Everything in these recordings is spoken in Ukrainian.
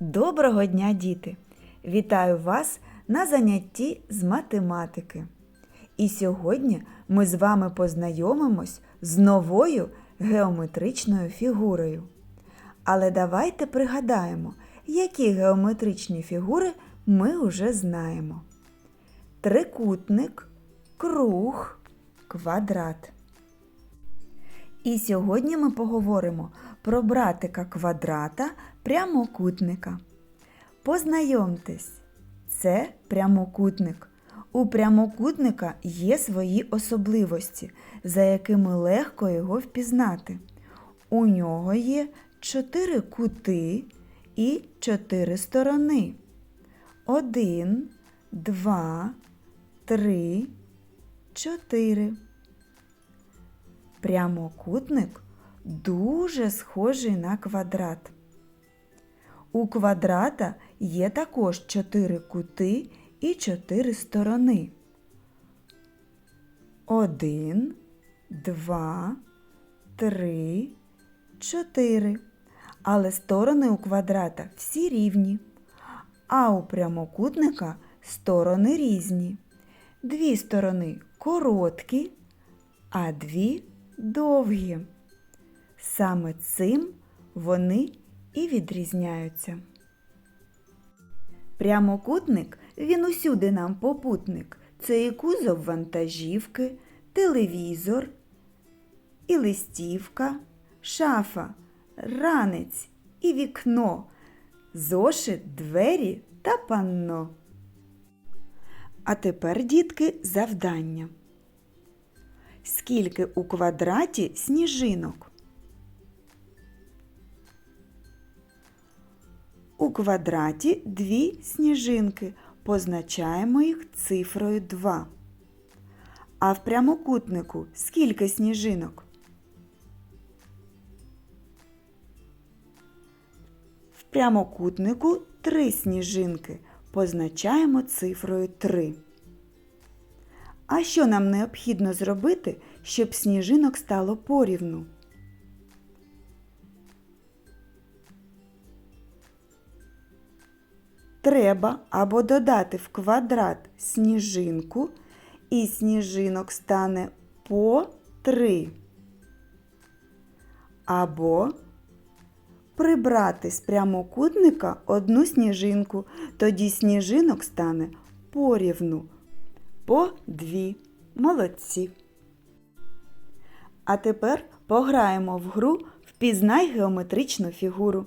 Доброго дня, діти! Вітаю вас на занятті з математики. І сьогодні ми з вами познайомимось з новою геометричною фігурою. Але давайте пригадаємо, які геометричні фігури ми вже знаємо: трикутник, круг, квадрат. І сьогодні ми поговоримо про братика квадрата прямокутника. Познайомтесь, це прямокутник. У прямокутника є свої особливості, за якими легко його впізнати. У нього є чотири кути і чотири сторони. Один, два, три, чотири. Прямокутник дуже схожий на квадрат. У квадрата є також чотири кути і чотири сторони. Один, два, три, чотири. Але сторони у квадрата всі рівні. А у прямокутника сторони різні. Дві сторони короткі, а дві довгі. Саме цим вони і відрізняються. Прямокутник він усюди нам попутник. Це і кузов вантажівки, телевізор, і листівка, шафа, ранець і вікно, зошит, двері та панно. А тепер, дітки, завдання. Скільки у квадраті сніжинок? У квадраті дві сніжинки. Позначаємо їх цифрою 2. А в прямокутнику скільки сніжинок? В прямокутнику три сніжинки. Позначаємо цифрою 3. А що нам необхідно зробити, щоб сніжинок стало порівну? Треба або додати в квадрат сніжинку, і сніжинок стане по 3. Або прибрати з прямокутника одну сніжинку, тоді сніжинок стане порівну по дві. Молодці. А тепер пограємо в гру Впізнай геометричну фігуру.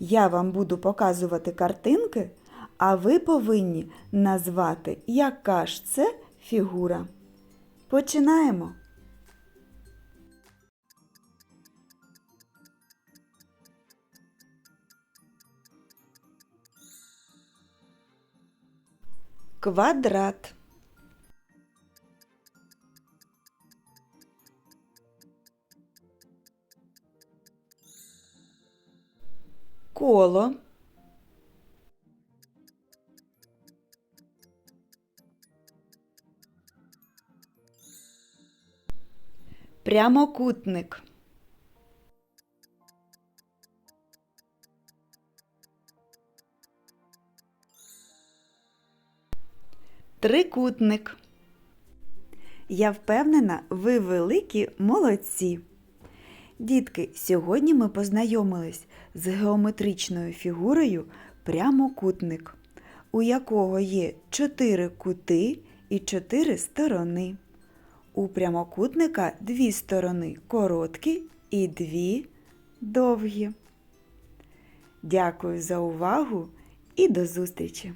Я вам буду показувати картинки, а ви повинні назвати, яка ж це фігура. Починаємо. Квадрат. Коло. Прямокутник. Трикутник. Я впевнена, ви великі молодці. Дітки, сьогодні ми познайомились з геометричною фігурою прямокутник, у якого є чотири кути і чотири сторони. У прямокутника дві сторони короткі і дві довгі. Дякую за увагу і до зустрічі!